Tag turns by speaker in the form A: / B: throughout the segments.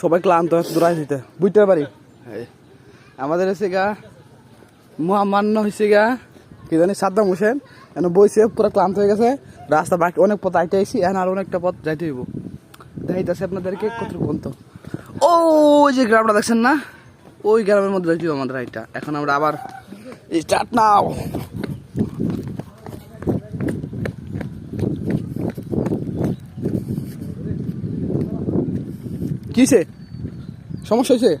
A: সবাই ক্লান্ত দিতে বুঝতে পারি আমাদের এসে গা, মহামান্য হয়েছে গা, কি জানি, সাদ্দাম হোসেন। এনে বইছে, পুরো ক্লান্ত হয়ে গেছে। রাস্তা বাকি অনেক পথ আইতে আইসি এখন আর অনেকটা পথ যাইতে হইব। দেখাইতেছে আপনাদেরকে কত পর্যন্ত ও যে গ্রামটা দেখছেন না? ওই গ্রামের মধ্যে যাইতে আমাদের রাইডটা এখন আমরা আবার স্টার্ট নাও কিসে? সমস্যা হয়েছে?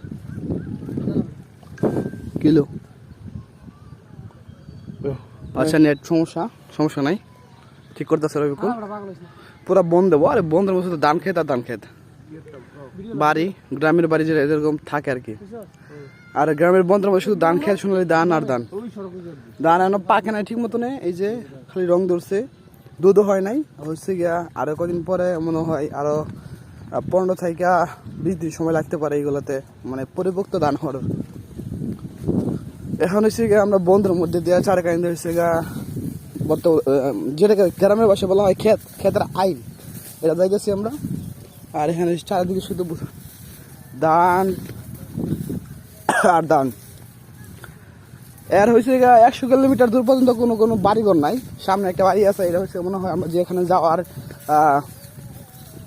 A: কিলো। আচ্ছা নেট সমস্যা সমস্যা নাই। ঠিক করতেছে রবিকুল। পুরা বন দেবো। আরে বন্ধের মধ্যে তো ধান খেত আর ধান খেত। বাড়ি গ্রামের বাড়ি যে এরকম থাকে আর কি। আর গ্রামের বন্ধের মধ্যে শুধু ধান খেত শুনলে ধান আর ধান। ধান এখনও পাকে নাই ঠিক মতনে এই যে খালি রং ধরছে। দুধও হয় নাই। হচ্ছে গিয়া আরও কদিন পরে মনে হয় আরও পনেরো থেকে বিশ দিন সময় লাগতে পারে এইগুলোতে মানে পরিপক্ত ধান হওয়ার। এখন হচ্ছে গিয়ে আমরা বন্ধুর মধ্যে দেওয়া চার কাহিনী হচ্ছে গা বর্তমান যেটাকে গ্রামের ভাষায় বলা হয় ক্ষেত ক্ষেতের আইন এটা যাইতেছি আমরা। আর এখানে চারিদিকে শুধু ধান আর ধান। এর হয়েছে একশো কিলোমিটার দূর পর্যন্ত কোনো কোনো বাড়িঘর নাই। সামনে একটা বাড়ি আছে এটা হচ্ছে মনে হয় আমরা যেখানে যাওয়ার আহ,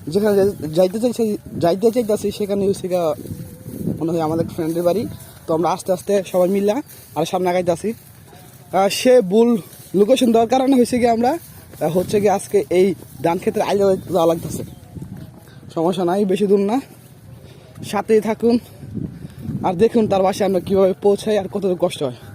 A: যেখানে যাই- যাইতে চাইছি যাইতে চাইতেছি, সেখানে হচ্ছে মনে হয় আমাদের ফ্রেন্ডের বাড়ি। তো আমরা আস্তে আস্তে সবাই মিললা আর সামনে আগাইতেছি। সে ভুল লোকেশন দেওয়ার কারণে হয়েছে গিয়ে আমরা হচ্ছে গিয়ে আজকে এই ধান ক্ষেত্রে আইলে যাওয়া লাগতেছে। সমস্যা নাই, বেশি দূর না। সাথেই থাকুন। আর দেখুন তার বাসায় আমরা কীভাবে পৌঁছাই আর কত কষ্ট হয়।